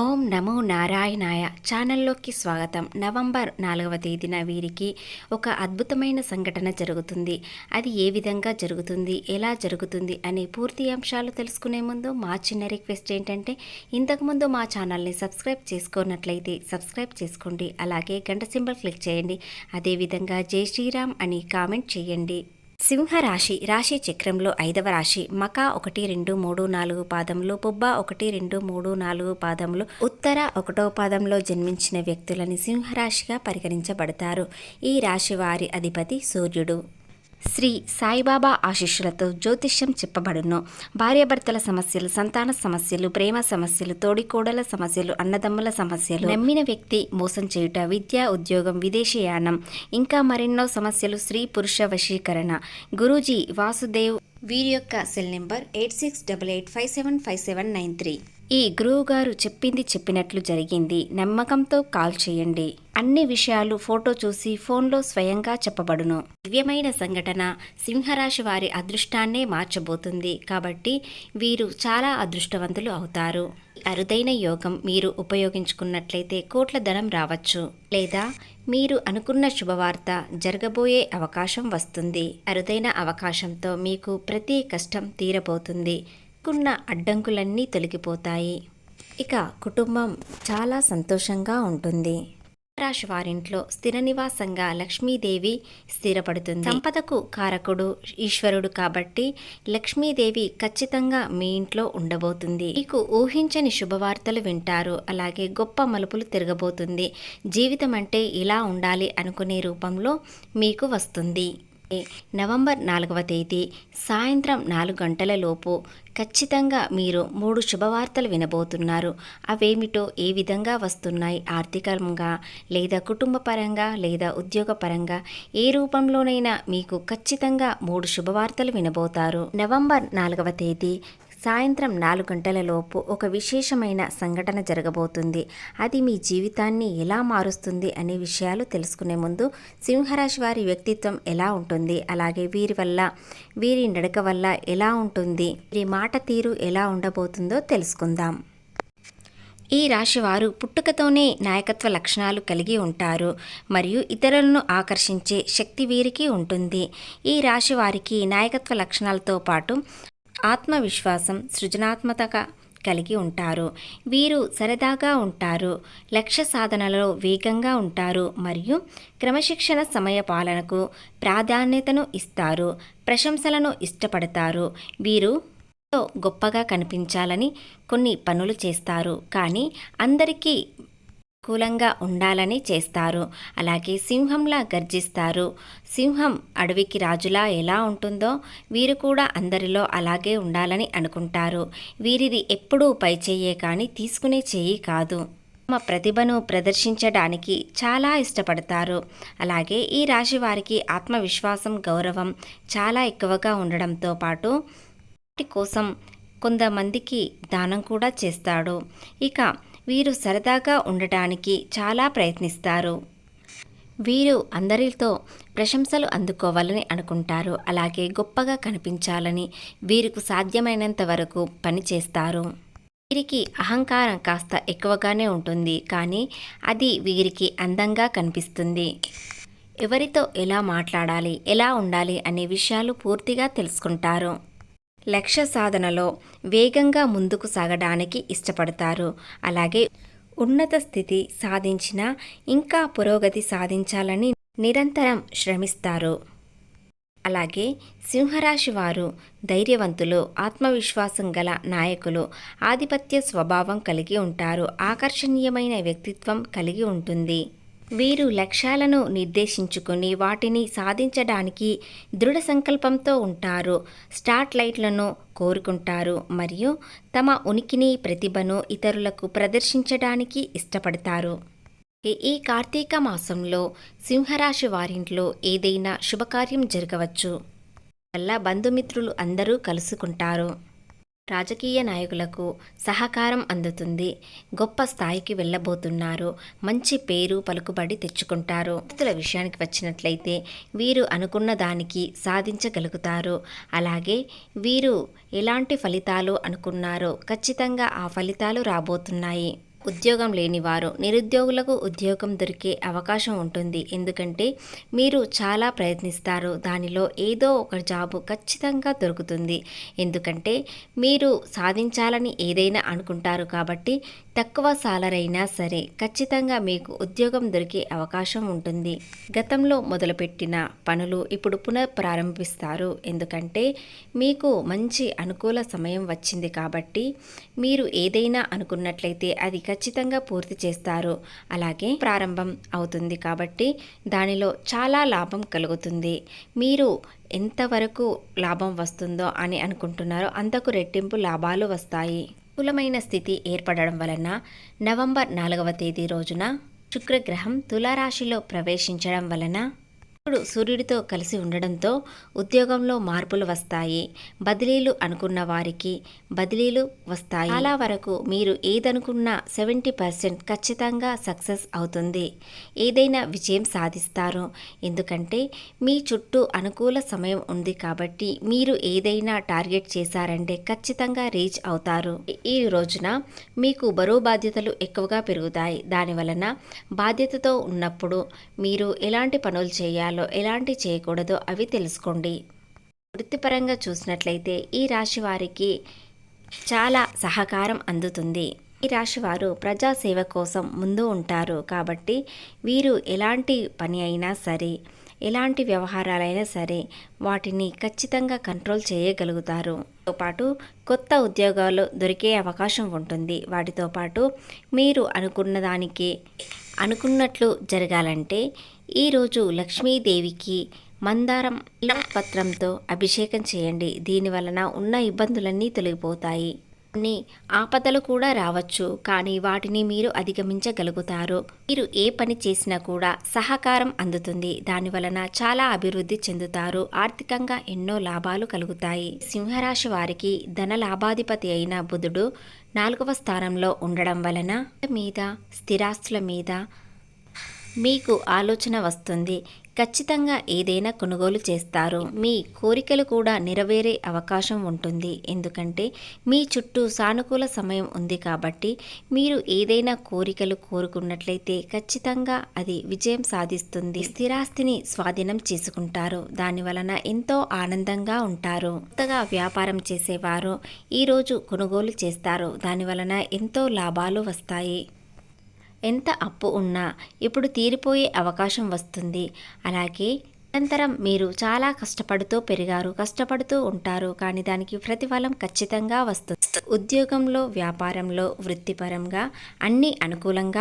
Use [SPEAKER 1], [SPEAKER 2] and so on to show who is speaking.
[SPEAKER 1] ఓం నమో నారాయణాయ ఛానల్లోకి స్వాగతం. నవంబర్ నాలుగవ తేదీన వీరికి ఒక అద్భుతమైన సంఘటన జరుగుతుంది. అది ఏ విధంగా జరుగుతుంది? ఎలా జరుగుతుంది? అనే పూర్తి అంశాలు తెలుసుకునే ముందు మా చిన్న రిక్వెస్ట్ ఏంటంటే ఇంతకుముందు మా ఛానల్ని సబ్స్క్రైబ్ చేసుకున్నట్లయితే సబ్స్క్రైబ్ చేసుకోండి. అలాగే గంట సింబల్ క్లిక్ చేయండి. అదేవిధంగా జై శ్రీరామ్ అని కామెంట్ చేయండి. సింహరాశి రాశి చక్రంలో ఐదవ రాశి మకా ఒకటి రెండు మూడు నాలుగు పాదంలో పుబ్బ ఒకటి రెండు మూడు నాలుగు పాదంలో ఉత్తర ఒకటో పాదంలో జన్మించిన వ్యక్తులని సింహరాశిగా పరిగణించబడతారు. ఈ రాశి వారి అధిపతి సూర్యుడు. శ్రీ సాయిబాబా ఆశీస్సులతో జ్యోతిష్యం చెప్పబడును. భార్యాభర్తల సమస్యలు సంతాన సమస్యలు ప్రేమ సమస్యలు తోడికోడల సమస్యలు అన్నదమ్ముల సమస్యలు. నమ్మిన వ్యక్తి మోసం చేయుట విద్య ఉద్యోగం విదేశీయానం ఇంకా మరెన్నో సమస్యలు స్త్రీ పురుష వశీకరణ. గురూజీ వాసుదేవ్ వీరి యొక్క cell number eight six double eight five seven five seven nine three. ఈ గురువు గారు చెప్పింది చెప్పినట్లు జరిగింది. నమ్మకంతో కాల్ చేయండి. అన్ని విషయాలు ఫోటో చూసి ఫోన్లో స్వయంగా చెప్పబడును. దివ్యమైన సంఘటన సింహరాశి వారి అదృష్టాన్నే మార్చబోతుంది. కాబట్టి వీరు చాలా అదృష్టవంతులు అవుతారు. అరుదైన యోగం మీరు ఉపయోగించుకున్నట్లయితే కోట్ల ధనం రావచ్చు. లేదా మీరు అనుకున్న శుభవార్త జరగబోయే అవకాశం వస్తుంది. అరుదైన అవకాశంతో మీకు ప్రతి కష్టం తీరబోతుంది. కున్న అడ్డంకులన్నీ తొలగిపోతాయి. ఇక కుటుంబం చాలా సంతోషంగా ఉంటుంది. రాశి వారింట్లో స్థిర నివాసంగా లక్ష్మీదేవి స్థిరపడుతుంది. సంపదకు కారకుడు ఈశ్వరుడు కాబట్టి లక్ష్మీదేవి ఖచ్చితంగా మీ ఇంట్లో ఉండబోతుంది. మీకు ఊహించని శుభవార్తలు వింటారు. అలాగే గొప్ప మలుపులు తిరగబోతుంది. జీవితం అంటే ఇలా ఉండాలి అనుకునే రూపంలో మీకు వస్తుంది. నవంబర్ నాలుగవ తేదీ సాయంత్రం నాలుగు గంటల లోపు ఖచ్చితంగా మీరు మూడు శుభవార్తలు వినబోతున్నారు. అవేమిటో ఏ విధంగా వస్తున్నాయి? ఆర్థికంగా లేదా కుటుంబపరంగా లేదా ఉద్యోగపరంగా ఏ రూపంలోనైనా మీకు ఖచ్చితంగా మూడు శుభవార్తలు వినబోతారు. నవంబర్ నాలుగవ తేదీ సాయంత్రం నాలుగు గంటలలోపు ఒక విశేషమైన సంఘటన జరగబోతుంది. అది మీ జీవితాన్ని ఎలా మారుస్తుంది అనే విషయాలు తెలుసుకునే ముందు సింహరాశి వారి వ్యక్తిత్వం ఎలా ఉంటుంది? అలాగే వీరి వల్ల వీరి నడక వల్ల ఎలా ఉంటుంది? వీరి మాట తీరు ఎలా ఉండబోతుందో తెలుసుకుందాం. ఈ రాశివారు పుట్టుకతోనే నాయకత్వ లక్షణాలు కలిగి ఉంటారు. మరియు ఇతరులను ఆకర్షించే శక్తి వీరికి ఉంటుంది. ఈ రాశి వారికి నాయకత్వ లక్షణాలతో పాటు ఆత్మవిశ్వాసం సృజనాత్మకత కలిగి ఉంటారు. వీరు సరదాగా ఉంటారు లక్ష్య సాధనలో వేగంగా ఉంటారు మరియు క్రమశిక్షణ సమయ పాలనకు ప్రాధాన్యతను ఇస్తారు ప్రశంసలను ఇష్టపడతారు. వీరు గొప్పగా కనిపించాలని కొన్ని పనులు చేస్తారు. కానీ అందరికీ అనుకూలంగా ఉండాలని చేస్తారు. అలాగే సింహంలా గర్జిస్తారు. సింహం అడవికి రాజులా ఎలా ఉంటుందో వీరు కూడా అందరిలో అలాగే ఉండాలని అనుకుంటారు. వీరిది ఎప్పుడూ పై చెయ్యే కానీ తీసుకునే చెయ్యి కాదు. తమ ప్రతిభను ప్రదర్శించడానికి చాలా ఇష్టపడతారు. అలాగే ఈ రాశి వారికి ఆత్మవిశ్వాసం గౌరవం చాలా ఎక్కువగా ఉండడంతో పాటు వాటి కోసం కొంతమందికి దానం కూడా చేస్తాడు. ఇక వీరు సరదాగా ఉండటానికి చాలా ప్రయత్నిస్తారు. వీరు అందరితో ప్రశంసలు అందుకోవాలని అనుకుంటారు. అలాగే గొప్పగా కనిపించాలని వీరికి సాధ్యమైనంత వరకు పనిచేస్తారు. వీరికి అహంకారం కాస్త ఎక్కువగానే ఉంటుంది. కానీ అది వీరికి అందంగా కనిపిస్తుంది. ఎవరితో ఎలా మాట్లాడాలి ఎలా ఉండాలి అనే విషయాలు పూర్తిగా తెలుసుకుంటారు. లక్ష్య సాధనలో వేగంగా ముందుకు సాగడానికి ఇష్టపడతారు. అలాగే ఉన్నత స్థితి సాధించిన ఇంకా పురోగతి సాధించాలని నిరంతరం శ్రమిస్తారు. అలాగే సింహరాశి వారు ధైర్యవంతులు ఆత్మవిశ్వాసం గల నాయకులు ఆధిపత్య స్వభావం కలిగి ఉంటారు. ఆకర్షణీయమైన వ్యక్తిత్వం కలిగి ఉంటుంది. వీరు లక్ష్యాలను నిర్దేశించుకుని వాటిని సాధించడానికి దృఢ సంకల్పంతో ఉంటారు. స్టార్ట్ లైట్లను కోరుకుంటారు మరియు తమ ఉనికిని ప్రతిభను ఇతరులకు ప్రదర్శించడానికి ఇష్టపడతారు. ఈ కార్తీక మాసంలో సింహరాశి వారింట్లో ఏదైనా శుభకార్యం జరగవచ్చు. వల్ల బంధుమిత్రులు అందరూ కలుసుకుంటారు. రాజకీయ నాయకులకు సహకారం అందుతుంది. గొప్ప స్థాయికి వెళ్ళబోతున్నారు. మంచి పేరు పలుకుబడి తెచ్చుకుంటారు. వ్యక్తుల విషయానికి వచ్చినట్లయితే వీరు అనుకున్న దానికి సాధించగలుగుతారు. అలాగే వీరు ఎలాంటి ఫలితాలు అనుకున్నారో ఖచ్చితంగా ఆ ఫలితాలు రాబోతున్నాయి. ఉద్యోగం లేనివారు నిరుద్యోగులకు ఉద్యోగం దొరికే అవకాశం ఉంటుంది. ఎందుకంటే మీరు చాలా ప్రయత్నిస్తారు. దానిలో ఏదో ఒక జాబు ఖచ్చితంగా దొరుకుతుంది. ఎందుకంటే మీరు సాధించాలని ఏదైనా అనుకుంటారు కాబట్టి తక్కువ సాలరీ అయినా సరే ఖచ్చితంగా మీకు ఉద్యోగం దొరికే అవకాశం ఉంటుంది. గతంలో మొదలుపెట్టిన పనులు ఇప్పుడు పునఃప్రారంభిస్తారు. ఎందుకంటే మీకు మంచి అనుకూల సమయం వచ్చింది కాబట్టి మీరు ఏదైనా అనుకున్నట్లయితే అది ఖచ్చితంగా పూర్తి చేస్తారు. అలాగే ప్రారంభం అవుతుంది కాబట్టి దానిలో చాలా లాభం కలుగుతుంది. మీరు ఎంతవరకు లాభం వస్తుందో అని అనుకుంటున్నారో అంతకు రెట్టింపు లాభాలు వస్తాయి. అనుకూలమైన స్థితి ఏర్పడడం వలన నవంబర్ నాలుగవ తేదీ రోజున శుక్రగ్రహం తులారాశిలో ప్రవేశించడం వలన ఇప్పుడు సూర్యుడితో కలిసి ఉండడంతో ఉద్యోగంలో మార్పులు వస్తాయి. బదిలీలు అనుకున్న వారికి బదిలీలు వస్తాయి. చాలా వరకు మీరు ఏదనుకున్నా సెవెంటీ పర్సెంట్ ఖచ్చితంగా సక్సెస్ అవుతుంది. ఏదైనా విజయం సాధిస్తారు. ఎందుకంటే మీ చుట్టూ అనుకూల సమయం ఉంది కాబట్టి మీరు ఏదైనా టార్గెట్ చేశారంటే ఖచ్చితంగా రీచ్ అవుతారు. ఈ రోజున మీకు బరువు బాధ్యతలు ఎక్కువగా పెరుగుతాయి. దాని వలన బాధ్యతతో ఉన్నప్పుడు మీరు ఎలాంటి పనులు చేయాలి? చేయాలో ఎలాంటి చేయకూడదో అవి తెలుసుకోండి. వృత్తిపరంగా చూసినట్లయితే ఈ రాశి వారికి చాలా సహకారం అందుతుంది. ఈ రాశి వారు ప్రజాసేవ కోసం ముందు ఉంటారు కాబట్టి వీరు ఎలాంటి పని అయినా సరే ఎలాంటి వ్యవహారాలైనా సరే వాటిని ఖచ్చితంగా కంట్రోల్ చేయగలుగుతారు. తో పాటు కొత్త ఉద్యోగాలు దొరికే అవకాశం ఉంటుంది. వాటితో పాటు మీరు అనుకున్న దానికి అనుకున్నట్లు జరగాలంటే ఈరోజు లక్ష్మీదేవికి మందారం పత్రంతో అభిషేకం చేయండి. దీని వలన ఉన్న ఇబ్బందులన్నీ తొలగిపోతాయి. కొన్ని ఆపదలు కూడా రావచ్చు. కానీ వాటిని మీరు అధిగమించగలుగుతారు. మీరు ఏ పని చేసినా కూడా సహకారం అందుతుంది. దాని వలన చాలా అభివృద్ధి చెందుతారు. ఆర్థికంగా ఎన్నో లాభాలు కలుగుతాయి. సింహరాశి వారికి ధన లాభాధిపతి అయిన బుధుడు నాలుగవ స్థానంలో ఉండడం వలన మీద స్థిరాస్తుల మీద మీకు ఆలోచన వస్తుంది. ఖచ్చితంగా ఏదైనా కొనుగోలు చేస్తారు. మీ కోరికలు కూడా నెరవేరే అవకాశం ఉంటుంది. ఎందుకంటే మీ చుట్టూ సానుకూల సమయం ఉంది కాబట్టి మీరు ఏదైనా కోరికలు కోరుకున్నట్లయితే ఖచ్చితంగా అది విజయం సాధిస్తుంది. స్థిరాస్తిని స్వాధీనం చేసుకుంటారు. దాని వలన ఎంతో ఆనందంగా ఉంటారు. కొత్తగా వ్యాపారం చేసేవారు ఈరోజు కొనుగోలు చేస్తారు. దాని వలన ఎంతో లాభాలు వస్తాయి. ఎంత అప్పు ఉన్నా ఇప్పుడు తీరిపోయే అవకాశం వస్తుంది. అలాగే నిరంతరం మీరు చాలా కష్టపడుతూ పెరిగారు కష్టపడుతూ ఉంటారు కానీ దానికి ప్రతిఫలం ఖచ్చితంగా వస్తుంది. ఉద్యోగంలో వ్యాపారంలో వృత్తిపరంగా అన్ని అనుకూలంగా